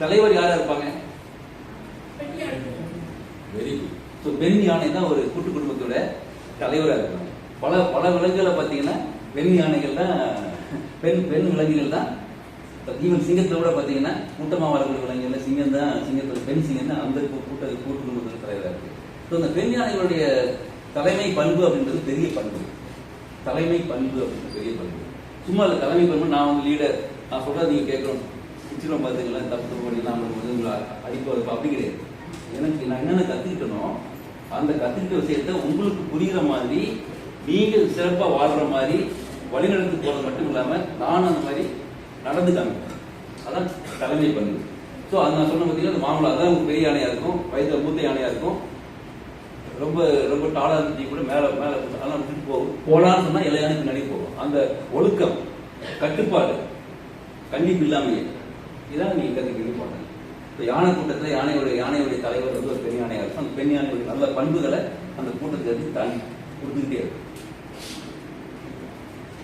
தலைவர் யாரா இருப்பாங்க? வெரி குட் ஸோ பெண் யானை தான் ஒரு கூட்டு குடும்பத்தோட தலைவராக இருப்பாங்க. பல பல விலங்குகளை பார்த்தீங்கன்னா பெண் யானைகள் தான் பெண் பெண் விலங்குகள் தான். ஈவன் சிங்கத்தை விட பார்த்தீங்கன்னா கூட்டமாக வரக்கூடிய விலங்குகள் சிங்கம் தான் சிங்கத்தோட பெண் சிங்கம் தான் அந்த கூட்ட கூட்டு குடும்பத்தோட தலைவராக இருக்கு. ஸோ அந்த பெண் யானைகளுடைய தலைமை பண்பு அப்படின்றது பெரிய பண்பு. தலைமை பண்பு அப்படின்றது பெரிய பண்பு. சும்மா இல்லை தலைமை பண்பு நான் வந்து லீடர் நான் சொல்றது நீங்க கேட்கணும். நிச்சயம் பார்த்துக்கலாம் தப்பு பண்ணிடலாம் பண்ணி வந்து உங்களை அடிப்பது அப்படி கிடையாது. எனக்கு நான் என்னென்ன கற்றுக்கிட்டனோ அந்த கற்றுக்கிட்ட விஷயத்த உங்களுக்கு புரிகிற மாதிரி நீங்கள் சிறப்பாக வாழ்கிற மாதிரி வழிநடத்து போகிறது மட்டும் இல்லாமல் நானும் அந்த மாதிரி நடந்து காமிப்பேன் அதான் தலைமை பண்ணுது ஸோ அது நான் சொன்ன பார்த்தீங்கன்னா அந்த மாமலா தான் ஒரு பெரிய யானையாக இருக்கும் வயதில் மூத்த யானையாக இருக்கும். ரொம்ப ரொம்ப டாலாக இருந்துச்சு கூட மேலே மேலே அதெல்லாம் விட்டுட்டு போகும். சொன்னால் எல்லா யானைக்கு பின்னாடி போகும். அந்த ஒழுக்கம் கட்டுப்பாடு கண்டிப்பு இல்லாமையே. இதான் நீங்க கத்துக்கிட்டு போனாங்க இப்போ யானை கூட்டத்தில் யானையுடைய யானையுடைய தலைவர் வந்து ஒரு பெண் யானையா இருக்கும். அந்த பெண் யானையுடைய நல்ல பண்புகளை அந்த கூட்டத்தை எடுத்து தாண்டி கொடுத்துக்கிட்டே இருக்கும்.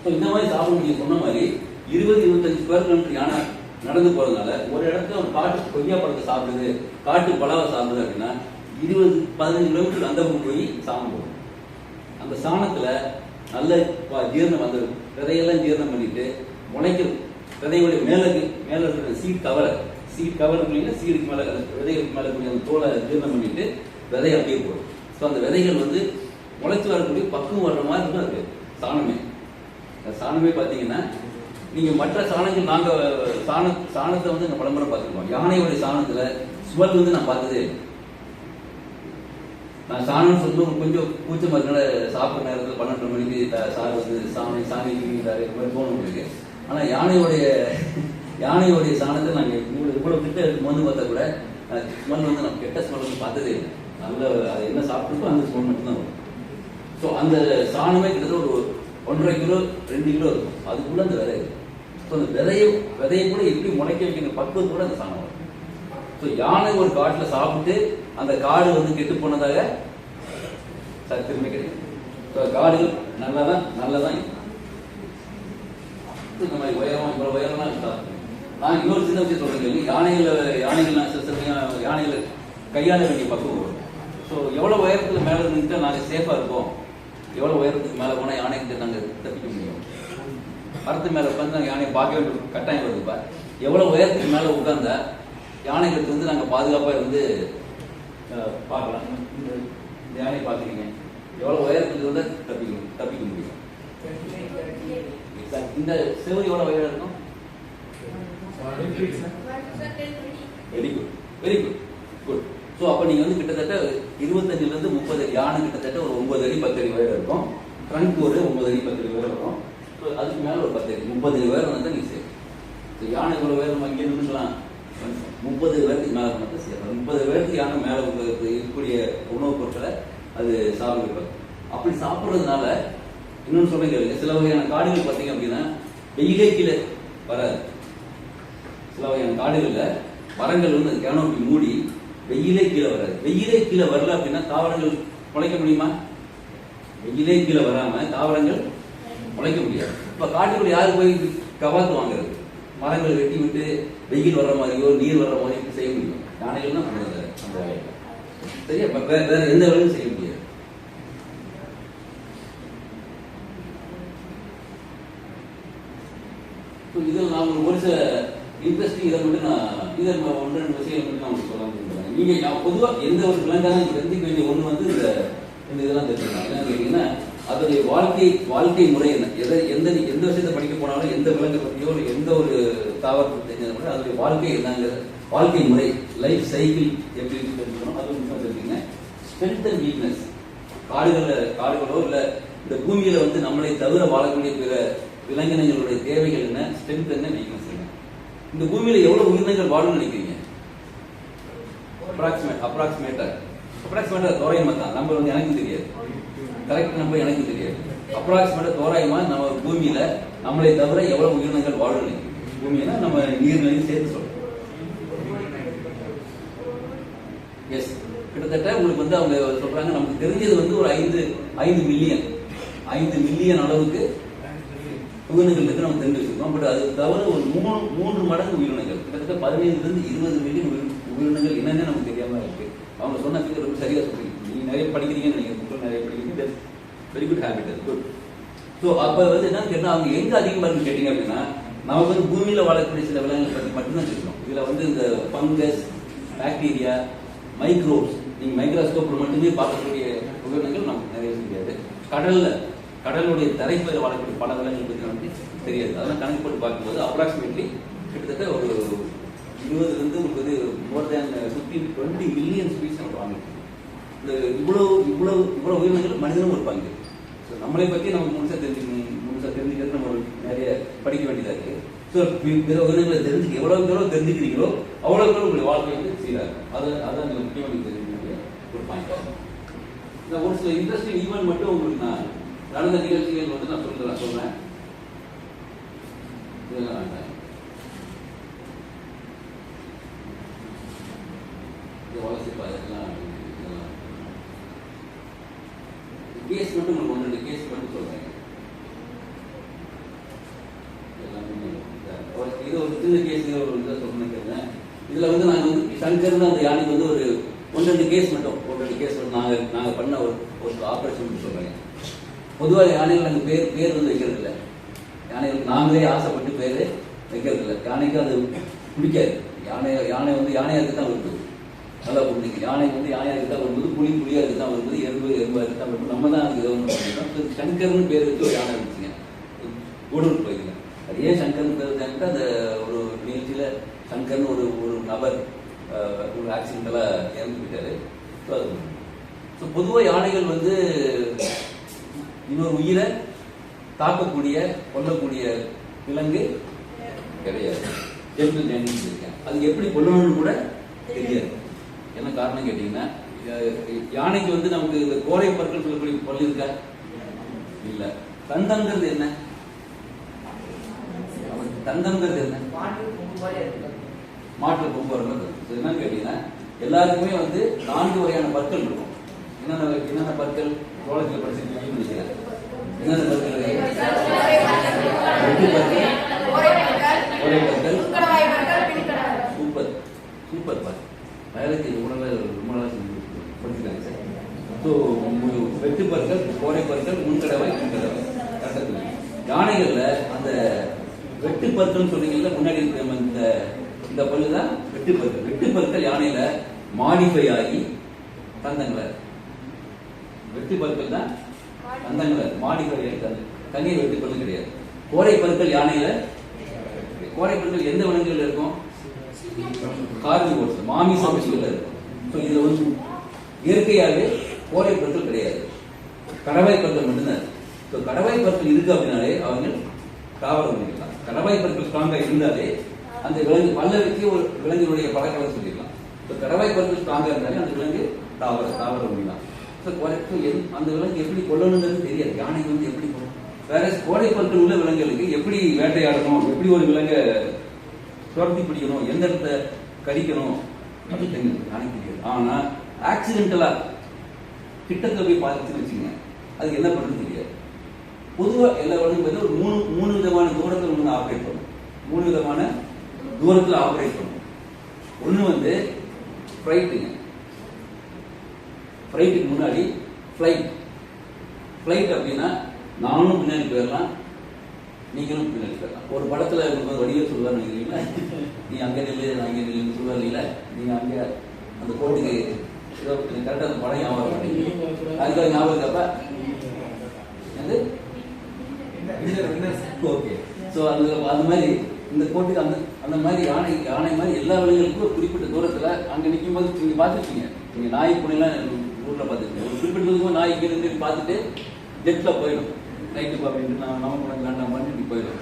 ஸோ இந்த மாதிரி சாப்பிட நீங்க சொன்ன மாதிரி இருபது இருபத்தஞ்சு ஸ்கொயர் கிலோமீட்டர் யானை நடந்து போறதுனால ஒரு இடத்துல ஒரு காட்டு கொய்யா பழத்தை சாப்பிடுது காட்டு பழவை சாப்பிடுது அப்படின்னா இருபது பதினஞ்சு கிலோமீட்டர் அந்த பக்கம் போய் சாணம் போடும். அந்த சாணத்துல நல்ல ஜீரணம் வந்துடும். விதையெல்லாம் ஜீரணம் பண்ணிட்டு முளைக்கும். விதையுடைய மேலுக்கு மேல இருக்கிற சீட் கவரை சீட் கவர் இல்லைங்களா சீடுக்கு மேல அந்த விதைகளுக்கு மேல கூடிய அந்த தோலை ஜீரணம் பண்ணிட்டு விதை அப்படியே போடும் ஸோ அந்த விதைகள் வந்து முளைச்சு வரக்கூடிய பக்குவம் வர்ற மாதிரி இருக்கும் அது சாணமே அந்த சாணமே பார்த்தீங்கன்னா நீங்க மற்ற சாணங்கள் நாங்க சாண சாணத்தை வந்து இந்த பலமுறை பார்த்துருக்கோம் யானையோடைய சாணத்துல சுவல் வந்து நான் பார்த்ததே நான் சாணம் சொல்லும் கொஞ்சம் கூச்சமா இருக்கனால சாப்பிட்ற நேரத்தில் பன்னெண்டு மணிக்கு சார் வந்து சாமி சாமி கிட்டாரு இது மாதிரி போகணும் இருக்கு ஆனால் யானையோடைய யானையோடைய சாணத்தை நாங்கள் இவ்வளோ இவ்வளோ கிட்ட மருந்து பார்த்தா கூட ஸ்மெல் வந்து நம்ம கெட்ட ஸ்மெல் வந்து பார்த்ததே இல்லை. நல்ல அது என்ன சாப்பிட்டுருக்கோ அந்த ஸ்மெல் மட்டும்தான் வரும். ஸோ அந்த சாணமே கிட்டத்தட்ட ஒரு ஒன்றரை கிலோ ரெண்டு கிலோ இருக்கும். அதுக்குள்ள அந்த விதை ஸோ அந்த விதையை விதையை கூட எப்படி முளைக்க வைக்கிற பக்குவத்து கூட அந்த சாணம் வரும். ஸோ யானை ஒரு காட்டில் சாப்பிட்டு அந்த காடு வந்து கெட்டு போனதாக சத்தியமே கிடையாது. ஸோ காடுகள் நல்லா தான் நல்லா தான் இருக்கும் இந்த மாதிரி உயரம் இவ்வளவு உயரமா இருக்கா நான் இன்னொரு சின்ன விஷயம் சொல்றேன் யானைகள் யானைகள் நான் சில சமயம் யானைகளை கையாள வேண்டிய பக்குவம் வரும் ஸோ எவ்வளவு உயரத்துல மேல இருந்துட்டு நாங்க சேஃபா இருப்போம் எவ்வளவு உயரத்துக்கு மேல போனா யானைகிட்ட நாங்க தப்பிக்க முடியும் மரத்து மேல உட்காந்து நாங்கள் யானையை பார்க்க வேண்டிய கட்டாயம் வருதுப்பா எவ்வளவு உயரத்துக்கு மேல உட்கார்ந்தா யானைகளுக்கு வந்து நாங்க பாதுகாப்பா இருந்து பார்க்கலாம் இந்த யானையை பார்க்குறீங்க எவ்வளவு உயரத்துக்கு வந்து தப்பிக்க தப்பிக்க முடியும். இந்த செவரு எவ்வளவு உயரம் இருக்கும்? Very good very good good so அப்போ நீங்கள் வந்து கிட்டத்தட்ட இருபத்தஞ்சுல இருந்து முப்பது யானை கிட்டத்தட்ட ஒரு ஒன்பது அடி பத்து அடி உயரம் இருக்கும். ட்ரங்க் ஒரு ஒன்பது அடி பத்து அடி உயரம் வரும் ஸோ அதுக்கு மேலே ஒரு பத்து அடி முப்பது அடி உயரம் வந்து நீங்கள் சேரும். ஸோ யானை இவ்வளோ உயரம் அங்கே நின்றுக்கலாம் முப்பது பேருக்கு மேலே மட்டும் சேரும். முப்பது பேருக்கு யானை மேலே இருக்கக்கூடிய உணவுப் பொருட்களை அது சாப்பிடுவாங்க அப்படி சாப்பிட்றதுனால இன்னொன்று சொல்றேன் கேளுங்க. சில வகையான காடுகள் பார்த்தீங்க அப்படின்னா வெயிலே கீழே வராது. சில வகையான காடுகள்ல மரங்கள் வந்து கேனோப்பி மூடி வெயிலே கீழே வராது. வெயிலே கீழே வரல அப்படின்னா தாவரங்கள் முளைக்க முடியுமா? வெயிலே கீழே வராம தாவரங்கள் முளைக்க முடியாது. இப்ப காட்டுக்குள்ள யாரு போய் கவாத்து வாங்குறது? மரங்கள் வெட்டி விட்டு வெயில் வர்ற மாதிரியோ நீர் வர்ற மாதிரியோ செய்ய முடியும். யானைகள் தான் பண்ணுறது அந்த வேலையை சரியா? வேற வேற எந்த வேலையும் செய்ய முடியாது. இதில் நான் ஒரு ஒரு சில இன்ட்ரெஸ்டிங் இதை மட்டும் நான் இதை ஒன்று ரெண்டு விஷயம் மட்டும் நான் உங்களுக்கு சொல்ல விரும்புகிறேன். நீங்கள் நான் பொதுவாக எந்த ஒரு விலங்காலும் நீங்கள் தெரிஞ்சுக்க வேண்டிய ஒன்று வந்து இந்த இந்த இதெல்லாம் தெரிஞ்சுக்கலாம். ஏன்னா கேட்டிங்கன்னா அதனுடைய வாழ்க்கை வாழ்க்கை முறை என்ன? எதை எந்த எந்த விஷயத்தை படிக்க போனாலும் எந்த விலங்கை பற்றியோ இல்லை எந்த ஒரு தாவரத்தை தெரிஞ்சது கூட அதனுடைய வாழ்க்கை என்னங்கிறது வாழ்க்கை முறை லைஃப் சைக்கிள் எப்படி தெரிஞ்சுக்கணும். அது முக்கியமாக தெரிஞ்சுங்க ஸ்ட்ரென்த் அண்ட் வீக்னஸ் காடுகளில் காடுகளோ இல்லை இந்த பூமியில் வந்து நம்மளை தவிர வாழக்கூடிய பிற விலங்கினங்களுடைய தேவைகள் என்ன ஸ்ட்ரென்த் என்ன வீக்னஸ் என்ன? இந்த பூமியில எவ்வளவு உயிரினங்கள் வாழும்னு நினைக்கிறீங்க? அப்ராக்சிமேட் அப்ராக்சிமேட்டா அப்ராக்சிமேட்டா தோராயமா தான். நம்ம வந்து எனக்கு தெரியாது. கரெக்ட் நம்பர் எனக்கு தெரியாது. அப்ராக்சிமேட்டா தோராயமா நம்ம பூமியில நம்மளை தவிர எவ்வளவு உயிரினங்கள் வாழும் நினைக்கிறீங்க? பூமியில நம்ம நீர்நிலையும் சேர்த்து சொல்றோம். எஸ் கிட்டத்தட்ட உங்களுக்கு வந்து அவங்க சொல்றாங்க நமக்கு தெரிஞ்சது வந்து ஒரு ஐந்து ஐந்து மில்லியன் ஐந்து மில்லியன் அளவுக்கு உயிரினங்கள் இருக்கு நம்ம தெரிஞ்சு வச்சிருக்கோம். பட் அது தவிர ஒரு மூணு மூன்று மடங்கு உயிரினங்கள் கிட்டத்தட்ட பதினைந்துல இருந்து இருபது மில்லியன் உயிர் உயிரினங்கள் என்னன்னு நமக்கு தெரியாம இருக்கு. அவங்க சொன்ன ஃபிகர் ரொம்ப சரியா சொல்றீங்க. நீங்க நிறைய படிக்கிறீங்கன்னு நினைக்கிறேன். நிறைய படிக்கிறீங்க. வெரி குட் ஹேபிட் அது குட் ஸோ அப்போ வந்து என்னன்னு கேட்டால் அவங்க எங்க அதிகமாக இருக்குன்னு கேட்டீங்க அப்படின்னா நமக்கு வந்து பூமியில வாழக்கூடிய சில விலங்குகளை பற்றி மட்டும்தான் தெரியும் இதுல வந்து இந்த ஃபங்கஸ் பாக்டீரியா மைக்ரோப்ஸ் நீங்க மைக்ரோஸ்கோப்ல மட்டுமே பார்க்கக்கூடிய உயிரினங்கள் நமக்கு நிறைய தெரியாது. கடல்ல கடலுடைய தரைப்பயில வாழக்கூடிய பல விலங்குகள் பற்றி நமக்கு தெரியாது. அதெல்லாம் கணக்கு போட்டு பார்க்கும்போது அப்ராக்சிமேட்லி கிட்டத்தட்ட ஒரு இருபதுலேருந்து முப்பது உங்களுக்கு more than fifteen twenty million species நம்ம வாங்கிட்டு இந்த இவ்வளவு இவ்வளவு இவ்வளவு உயிரினங்கள் மனிதனும் ஒரு ஸோ நம்மளை பற்றி நம்ம முழுசாக தெரிஞ்சுக்கணும் முழுசாக தெரிஞ்சுக்கிறது நம்ம நிறைய படிக்க வேண்டியதாக இருக்குது ஸோ பிற உயிரினங்களை தெரிஞ்சுக்க எவ்வளோ எவ்வளோ தெரிஞ்சுக்கிறீங்களோ அவ்வளோ உங்களுடைய வாழ்க்கை வந்து சீராக அது அதான் நீங்கள் முக்கியமாக தெரிஞ்சுக்க ஒரு பாயிண்ட் இந்த ஒரு சில இன்ட்ரெஸ்டிங் ஈவெண்ட் மட்டும் உங்களுக்கு நான் நடந்த நிகழ்ச்சிகள் வந்து நான் சொல்றேன் சொல்றேன். இதெல்லாம் கேஸ் மட்டும் உங்களுக்கு ஒன்று ரெண்டு கேஸ் மட்டும் சொல்றேன். இது ஒரு சின்ன கேஸ் ஒரு இதை சொன்னேன் இதுல வந்து நாங்கள் வந்து சங்கர் அந்த யானைக்கு வந்து ஒரு ஒன்று ரெண்டு கேஸ் மட்டும் ஒரு ரெண்டு கேஸ் மட்டும் நாங்கள் நாங்கள் பண்ண ஒரு ஒரு ஆப்ரேஷன் சொல்றேன். பொதுவாக யானைகள் நாங்கள் பேர் பேர் வந்து வைக்கிறது இல்லை யானைகளுக்கு நாங்களே ஆசைப்பட்டு பேர் வைக்கிறது இல்லை யானைக்கு அது பிடிக்காது. யானை யானை வந்து யானையாக தான் வருது. நல்லா புரிஞ்சுங்க. யானை வந்து யானையாக தான் வரும்போது புலி புலியாக தான் வரும்போது எறும்பு எறும்பாக தான் வரும்போது நம்ம தான் அதுக்கு ஒன்று சங்கர்னு பேர் வச்சு ஒரு யானை வச்சுங்க கூடூர் போயிருங்க அது ஏன் சங்கர்னு பேர் வச்சாங்கன்னா அந்த ஒரு நிகழ்ச்சியில் சங்கர்னு ஒரு ஒரு நபர் ஒரு ஆக்சிடென்டலாக இறந்து போயிட்டாரு. ஸோ அது ஸோ பொதுவாக யானைகள் வந்து இன்னொரு உயிரை தாக்கக்கூடிய கொல்லக்கூடிய விலங்கு கிடையாது. எப்படி இருக்கேன் அது எப்படி கொல்லணும்னு கூட தெரியாது. என்ன காரணம் கேட்டீங்கன்னா யானைக்கு வந்து நமக்கு இந்த கோரை பற்கள் சொல்லக்கூடிய பல் இருக்கா? இல்ல. தந்தங்கிறது என்ன? தந்தங்கிறது என்ன? மாற்று கொம்பு என்னன்னு கேட்டீங்கன்னா எல்லாருக்குமே வந்து நான்கு வகையான பற்கள் இருக்கும். என்னென்ன என்னென்ன பற்கள்? காலேஜில் படிச்சிருக்கீங்கன்னு நினைக்கிறேன் என்னென்ன பற்கள் வெட்டு ஒரே பற்கள் சூப்பர். சூப்பர் பார் பயாலஜி ரொம்ப நாளா படிச்சிருக்காங்க சார். ஸோ வெட்டு பற்கள் கோரை பற்கள் முன்கடவை முன்கடவை கட்டத்தில் அந்த வெட்டு பற்கள் சொன்னீங்கல்ல முன்னாடி இருக்கிற இந்த இந்த பல்லு தான் வெட்டு பற்கள் வெட்டு பற்கள் யானையில மாடிஃபை ஆகி தந்தங்களை வெற்றி பற்கள் தான் தந்தங்களை மாடிஃபை இருக்காது தந்த தண்ணீர் வெட்டு பல்லு கிடையாது. கோரை பற்கள் யானையில? கோரை பற்கள் எந்த விலங்குகள் இருக்கும்? கார்னிவோர்ஸ் மாமிச பட்சிகள் இருக்கும். ஸோ இதுல வந்து இயற்கையாகவே கோரை பற்கள் கிடையாது. கடவாய் பற்கள் மட்டும்தான் ஸோ கடவாய் பற்கள் இருக்கு அப்படின்னாலே அவங்க தாவரம் பண்ணிக்கலாம். கடவாய் பற்கள் ஸ்ட்ராங்காக இருந்தாலே அந்த விலங்கு பல்லவிக்கு ஒரு விலங்கினுடைய பழக்கத்தை சொல்லிடலாம் இப்போ கடவாய் பற்கள் ஸ்ட்ராங்காக இருந்தாலே அந்த விலங்கு தாவர தாவரம் பண்ணிடலாம் ஸோ குறைக்கும் எது- அந்த விலங்கு எப்படி கொல்லணுங்கிறது தெரியாது. யானைக்கு வந்து எப்படி கொல்லும்? வேற கோடை பற்கள் உள்ள விலங்குகளுக்கு எப்படி வேட்டையாடணும்? எப்படி ஒரு விலங்கை துரத்தி பிடிக்கணும்? எந்த இடத்த கடிக்கணும்? அப்படின்னு தெரியும் யானை தெரியாது. ஆனா ஆக்சிடென்டலா கிட்டத்துல போய் பார்த்துன்னு வச்சுங்க அதுக்கு என்ன பண்ணுறது தெரியாது. பொதுவா எல்லா விலங்கும் வந்து ஒரு மூணு மூணு விதமான தூரத்தில் வந்து ஆப்ரேட் பண்ணும். மூணு விதமான தூரத்தில் ஆப்ரேட் பண்ணும். ஒன்று வந்து ஃப்ரைட்டுங்க ஃப்ளைட்டுக்கு முன்னாடி ஃப்ளைட் ஃப்ளைட் அப்படின்னா நானும் பின்னாடி போயிடலாம் நீங்களும் பின்னாடி போயிடலாம். ஒரு படத்துல உங்களுக்கு வடிவில் சொல்லுவார் நினைக்கிறீங்களா? நீ அங்க நில்லு நான் இங்க நில்லுன்னு சொல்லுவார் இல்ல நீங்க அங்க அந்த கோட்டுக்கு ஏதோ கரெக்டாக அந்த படம் ஞாபகம் இருக்கு. அதுக்காக ஞாபகம் இருக்கப்ப என்னது? ஓகே ஸோ அந்த அந்த மாதிரி இந்த கோட்டுக்கு அந்த அந்த மாதிரி யானை யானை மாதிரி எல்லா விலங்குகளுக்கும் ஒரு குறிப்பிட்ட தூரத்துல அங்க நிற்கும் போது நீங்க பார்த்துருப்பீங்க. நீங்க நாய் புனையெல்லாம் ஊரில் பார்த்துருப்பீங்க ஒரு குறிப்பிட்ட தூரம் நாய் இங்கே இருந்து பார்த்துட்டு ஜெட்ல போயிடும். நைட்டு அப்படின்னு நான் நம்ம கூட வேண்டாம் பண்ணி போயிடும்.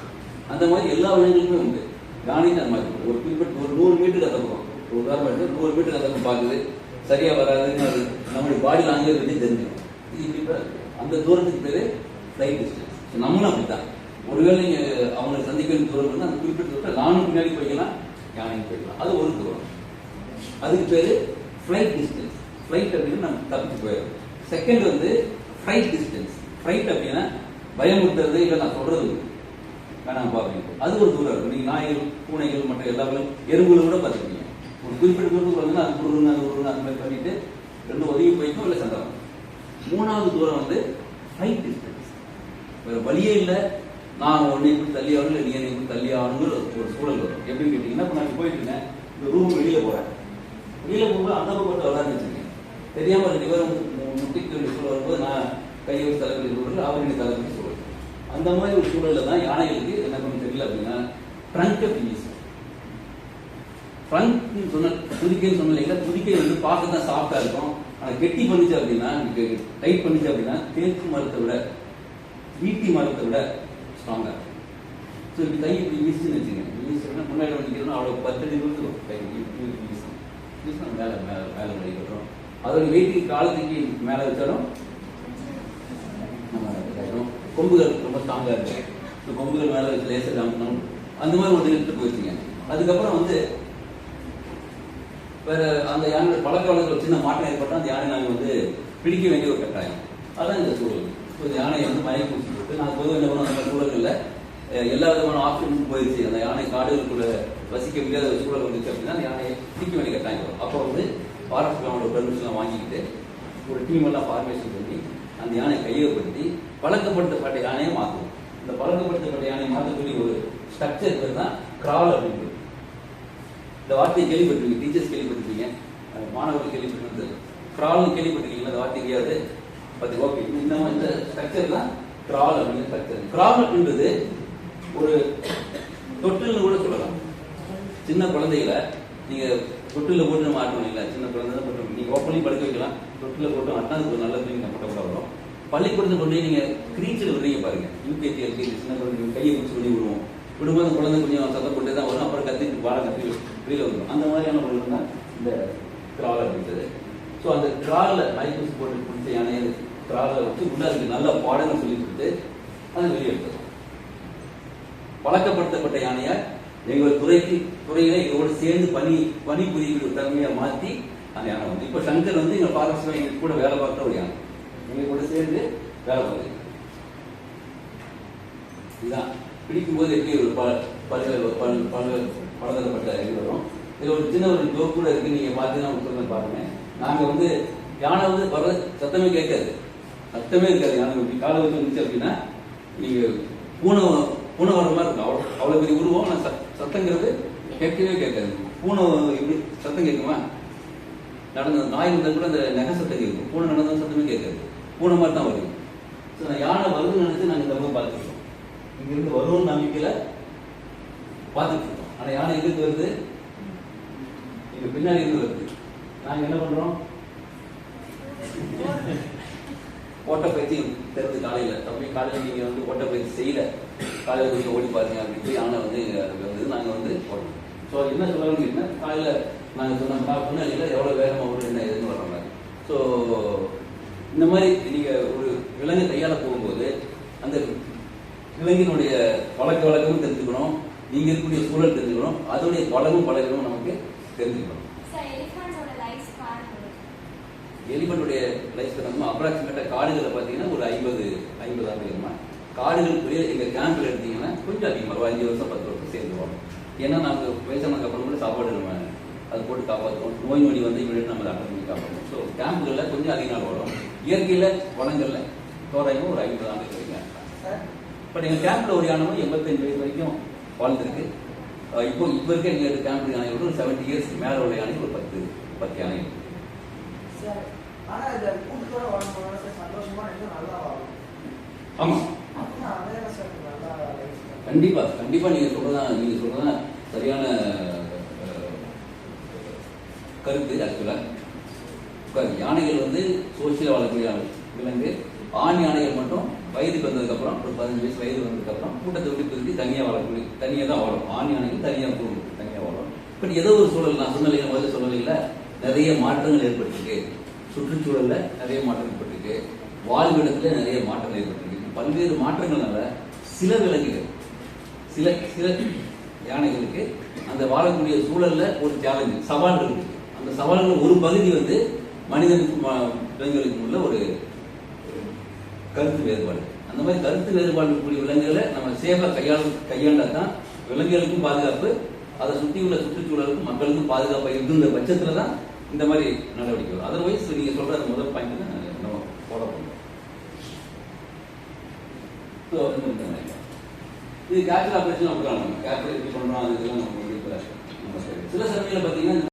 அந்த மாதிரி எல்லா விலங்குகளுமே உண்டு. யானைக்கு அந்த மாதிரி. ஒரு குறிப்பிட்ட ஒரு நூறு மீட்டர் கதப்போம் ஒரு உதாரணம் எடுத்து நூறு மீட்டர் கதப்பம் பார்க்குது. சரியாக வராதுன்னு அது நம்மளுடைய பாடி லாங்குவேஜ் பற்றி தெரிஞ்சிடும் இப்படி அந்த தூரத்துக்கு பேர் ஃப்ளைட் டிஸ்டன்ஸ் நம்மளும் அப்படித்தான். ஒருவேளை நீங்க அவங்களை சந்திக்க வேண்டிய தூரம் வந்து அந்த குறிப்பிட்ட தூரத்தை நானும் முன்னாடி போய்க்கலாம் யானைக்கு போய்க்கலாம். அது ஒரு தூரம். அதுக்கு பேர் ஃப்ளைட் டிஸ்டன்ஸ் ஃப்ளைட் அப்படின்னு நம்ம தப்பிச்சு போயிடும். செகண்ட் வந்து ஃப்ளைட் டிஸ்டன்ஸ் ஃப்ளைட் அப்படின்னா பயமுறுத்துறது இல்லை நான் சொல்றது வேணாம் பார்ப்பீங்க அது ஒரு தூரம் இருக்கும். நீங்கள் நாய்கள் பூனைகள் மற்ற எல்லா விலங்கு- எறும்புகளும் கூட பார்த்துருக்கீங்க ஒரு குறிப்பிட்ட தூரத்துக்கு வந்து அது குருங்க அது உருங்க அந்த மாதிரி பண்ணிட்டு ரெண்டு ஒதுங்கி போய்க்கும் இல்லை சண்டை மூணாவது தூரம் வந்து ஃப்ளைட் டிஸ்டன்ஸ் வேறு வழியே இல்லை. நான் உன்னை இப்படி தள்ளி ஆகணும் இல்லை நீ என்னை இப்படி தள்ளி ஆகணுங்கிற ஒரு சூழல் வரும். எப்படின்னு கேட்டிங்கன்னா இப்போ நான் போயிட்டு இருக்கேன். இந்த ரூம் வெளியே போகிறேன் வெளியில் போகும்போது அந்த பக்கம் மட்டும் விளாண்டு தெரியாமல் ரெண்டு பேரும் முட்டிக்கு ரெண்டு சூழல் வரும்போது நான் கையை வச்சு தலைவலி சூழல் அவர் என்னை தலைவலி சூழல் அந்த மாதிரி ஒரு சூழல்ல தான் யானைகளுக்கு என்ன பண்ண தெரியல அப்படின்னா ட்ரங்க் பீஸ் ஃப்ரண்ட் சொன்ன துதிக்கைன்னு சொன்னீங்க இல்லைங்களா துதிக்கை வந்து பார்க்க தான் சாஃப்டா இருக்கும் ஆனால் கெட்டி பண்ணிச்சு அப்படின்னா டைட் பண்ணிச்சு அப்படின்னா தேக்கு மரத்தை விட வீட்டி மரத்தை விட ஸ்ட்ராங்கா ஸோ இப்படி கை இப்படி வீசுன்னு வச்சுக்கோங்க வீசுனா முன்னாடி நிற்கிறோம்னா அவ்வளோ பத்து அடி வரும். கை இப்படி வீசும் வீசினா மேலே மேலே மேலே மணி கட்டுறோம் அதோட வெயிட்டு காலத்துக்கு மேலே வச்சாலும் நம்ம கொம்புகள் ரொம்ப ஸ்ட்ராங்காக இருக்கு. இந்த கொம்புகள் மேலே வச்சு லேசர் அமுக்கணும். அந்த மாதிரி ஒரு எடுத்துட்டு போயிடுச்சுங்க அதுக்கப்புறம் வந்து வேற அந்த யானை பழக்க வழக்கில் சின்ன மாற்றம் ஏற்பட்டால் அந்த யானை நாங்கள் வந்து பிடிக்க வேண்டிய ஒரு கட்டாயம். அதான் இந்த சூழல். இப்போ இந்த யானையை வந்து மயக்க பூசி போட்டு நாங்கள் பொதுவாக என்ன பண்ணோம் அந்த சூழல்களில் எல்லா விதமான ஆப்ஷனும் போயிடுச்சு அந்த யானை காடுகளுக்குள்ள வசிக்க முடியாத ஒரு சூழல் வந்துச்சு அப்படின்னா அந்த யானையை பிடிக்க வேண்டிய கட்டாயம் அப்போ வந்து ஃபாரஸ்ட் கிராமோட பெர்மிஷன்லாம் வாங்கிக்கிட்டு ஒரு டீம் எல்லாம் ஃபார்மேஷன் பண்ணி அந்த யானையை கையகப்படுத்தி பழக்கப்படுத்தப்பட்ட யானையை மாற்றுவோம் இந்த பழக்கப்படுத்தப்பட்ட யானையை மாற்றக்கூடிய ஒரு ஸ்ட்ரக்சர் பேர் தான் கிரால் அப்படின்றது இந்த வார்த்தையை கேள்விப்பட்டிருக்கீங்க டீச்சர்ஸ் கேள்விப்பட்டிருக்கீங்க. மாணவர்கள் கேள்விப்பட்டிருந்தது கிரால்னு கேள்விப்பட்டிருக்கீங்களா? இந்த வார்த்தை தெரியாது பத்து ஓகே இந்த மாதிரி இந்த ஸ்ட்ரக்சர் தான் கிரால் அப்படிங்கிற ஸ்ட்ரக்சர் கிரால் அப்படின்றது ஒரு தொட்டில்னு கூட சொல்லலாம். சின்ன குழந்தைகளை நீங்கள் தொட்டில போட்டு நம்ம ஆட்டணும் இல்லை சின்ன குழந்தை தான் போட்டு நீங்க ஓப்பனையும் படுக்க வைக்கலாம். தொட்டில போட்டு ஆட்டினா அது ஒரு நல்ல தூங்கி கம்ஃபர்டபுளாக வரும். பள்ளிக்கூடத்தை கொண்டு போய் நீங்க கிரீச்சில் விடுறீங்க பாருங்க. யூகேஜி எல்கேஜி சின்ன குழந்தை கையை பிடிச்சி வெளியே விடுவோம். விடும்போது அந்த குழந்தை கொஞ்சம் சத்தம் போட்டு தான் வரும். அப்புறம் கத்திட்டு பாட கத்தி வெளியில் வந்துடும் அந்த மாதிரியான ஒரு தான் இந்த கிரால் அப்படின்றது ஸோ அந்த கிராலில் மைக்ரோஸ் போட்டு பிடிச்ச யானையை கிராலை வச்சு உள்ள அதுக்கு நல்ல பாடங்கள் சொல்லி கொடுத்து அதை வெளியே எடுத்துடும் பழக்கப்படுத்தப்பட்ட யானையை எங்கள் துறைக்கு துறையில இதோடு சேர்ந்து பணி பணி புரியக்கூடிய தன்மையை மாற்றி அந்த யானை வந்து. இப்போ சங்கர் வந்து எங்கள் ஃபாரஸ்ட்ல எங்க கூட வேலை பார்க்குற ஒரு யானை எங்க கூட சேர்ந்து வேலை பார்க்குது இதுதான். பிடிக்கும்போது எப்படி ஒரு ப பல்வேறு பல்வேறு பலதரப்பட்ட இது வரும். இது ஒரு சின்ன ஒரு ஜோக் கூட இருக்கு. நீங்க பார்த்தீங்கன்னா சொல்லுங்க பாருங்க. நாங்க வந்து யானை வந்து வர சத்தமே கேட்காது. சத்தமே இருக்காது. யானை இப்படி காலை வச்சு இருந்துச்சு அப்படின்னா நீங்க பூனை பூனை வர மாதிரி இருக்கும். அவ்வளோ அவ்வளோ பெரிய உருவம். ஆனால் சத் சத்தங்கிறது கேட்கவே கேட்காது. பூனை இப்படி சத்தம் கேட்குமா? நடந்த நாய் இருந்தால் கூட அந்த நகை சத்தம் கேட்கும். பூனை நடந்த சத்தமே கேட்காது. பூனை மாதிரி தான் வருது ஸோ நான் யானை வருதுன்னு நினைச்சு நாங்கள் இந்த பக்கம் பார்த்துருக்கோம் இங்கிருந்து வரும்னு நம்பிக்கையில் பார்த்துட்டு இருக்கோம் யானை எதுக்கு வருது? எங்க பின்னாடி இருந்து வருது. நாங்கள் என்ன பண்ணுறோம் ஓட்டை பயிற்சி தெரிஞ்சு காலையில். தம்பி காலையில் நீங்கள் வந்து ஓட்டப்பயிற்சி செய்யல. காலையில் கொஞ்சம் ஓடி பாருங்க அப்படின்ட்டு யானை வந்து அதுக்கு வந்து வந்து போடுறோம் ஸோ என்ன சொல்லணும் கேட்டீங்கன்னா காலையில நாங்க சொன்ன பின்னாடியில எவ்வளவு வேகமா ஓடு என்ன எதுன்னு வர்ற மாதிரி. ஸோ இந்த மாதிரி நீங்க ஒரு விலங்கு கையாள போகும்போது அந்த விலங்கினுடைய பழக்க வழக்கமும் தெரிஞ்சுக்கணும். நீங்க இருக்கக்கூடிய சூழல் தெரிஞ்சுக்கணும். அதோடைய பழகும் பழக்கமும் நமக்கு தெரிஞ்சுக்கணும். எலிஃபண்ட்ஸோட லைஃப் ஸ்பான் எலிபென்ட்டுடைய லைஃப் ஸ்பேன் அப்ராக்சிமேட்டா காடுகளை பார்த்தீங்கன்னா ஒரு ஐம்பது ஐம்பது ஆண்டுகளமா காடுகளுக்குரிய எங்க கேம்ப்ல எடுத்தீங்கன்னா கொஞ்சம் அதிகமாக ஒரு அஞ்சு வருஷம் பத்து வருஷம் சேர்ந்துருவோம் ஏன்னா நாங்க வயசானதுக்கு அப்புறம் கூட சாப்பாடு நம்ம அது போட்டு காப்பாற்றுவோம் நோய் நொடி வந்து இமீடியட் நம்ம அட்டன் பண்ணி காப்பாற்றுவோம் ஸோ கேம்புகளில் கொஞ்சம் அதிக நாள் வரும். இயற்கையில வனங்கள்ல தோராயமாக ஒரு ஐம்பது ஆண்டுகள் வரைக்கும் பட் எங்க கேம்ப்ல ஒரு யானை எண்பத்தஞ்சு வயசு வரைக்கும் வாழ்ந்துருக்கு. இப்போ இப்போ இருக்க எங்க கேம்ப் யானைகளோட ஒரு செவன்டி இயர்ஸ் மேல உள்ள யானை ஒரு பத்து பத்து யானை. இருக்கு. சார், ஆனா இந்த கூட்டத்தோட வாழ்ந்தோம்னா சார் சந்தோஷமா இன்னும் நல்லா வாழும். ஆமா அப்படின்னா அதே சார் நல்லா கண்டிப்பாக கண்டிப்பாக கண்டிப்பா கண்டிப்பா நீங்க சொல்றதான் நீங்க சரியான கருத்து ஆக்சுவலா யானைகள் வந்து சோசியல் வாழக்கூடிய விலங்கு. ஆண் யானைகள் மட்டும் வயதுக்கு வந்ததுக்கு அப்புறம் ஒரு பதினஞ்சு வயசு வயது வந்ததுக்கு அப்புறம் கூட்டத்தை விட்டு பிரிஞ்சு தனியா வாழக்கூடிய தனியா தான் வாழும். ஆண் யானைகள் தனியா கூடும் தனியா வாழும். பட் ஏதோ ஒரு சூழல் நான் சொன்னலைங்க முதல்ல சொல்லலைங்கள நிறைய மாற்றங்கள் ஏற்பட்டிருக்கு. சுற்றுச்சூழல்ல நிறைய மாற்றம் ஏற்பட்டிருக்கு. வாழ்விடத்துல நிறைய மாற்றங்கள் ஏற்பட்டிருக்கு. பல்வேறு மாற்றங்கள்னால சில விலங்குகள் சில சில யானைகளுக்கு அந்த வாழக்கூடிய சூழல்ல ஒரு சேலஞ்சு சவால் இருக்கு. அந்த சவால்கள் ஒரு பகுதி வந்து மனிதனுக்கும் ம- விலங்குகளுக்கும் உள்ள ஒரு கருத்து வேறுபாடு. அந்த மாதிரி கருத்து வேறுபாடு இருக்கக்கூடிய விலங்குகளை நம்ம சேஃபாக கையாள கையாண்டா தான் விலங்குகளுக்கும் பாதுகாப்பு அதை சுற்றி உள்ள சுற்றுச்சூழலுக்கும் மக்களுக்கும் பாதுகாப்பாக இருந்த பட்சத்தில் தான் இந்த மாதிரி நடவடிக்கை வரும். அதர்வைஸ் நீங்கள் சொல்கிற அந்த முதல் பாயிண்ட் தான் நம்ம ஃபாலோ பண்ணுறோம் ஸோ இது கேபிட்டல் ஆப்ரேஷன் அப்படிலாம் நம்ம கேபிட்டல் எப்படி பண்ணுறோம் அது இதெல்லாம் நம்ம வந்து இப்ப நம்ம சில சமயங்களில் பார்த்தீங்கன்னா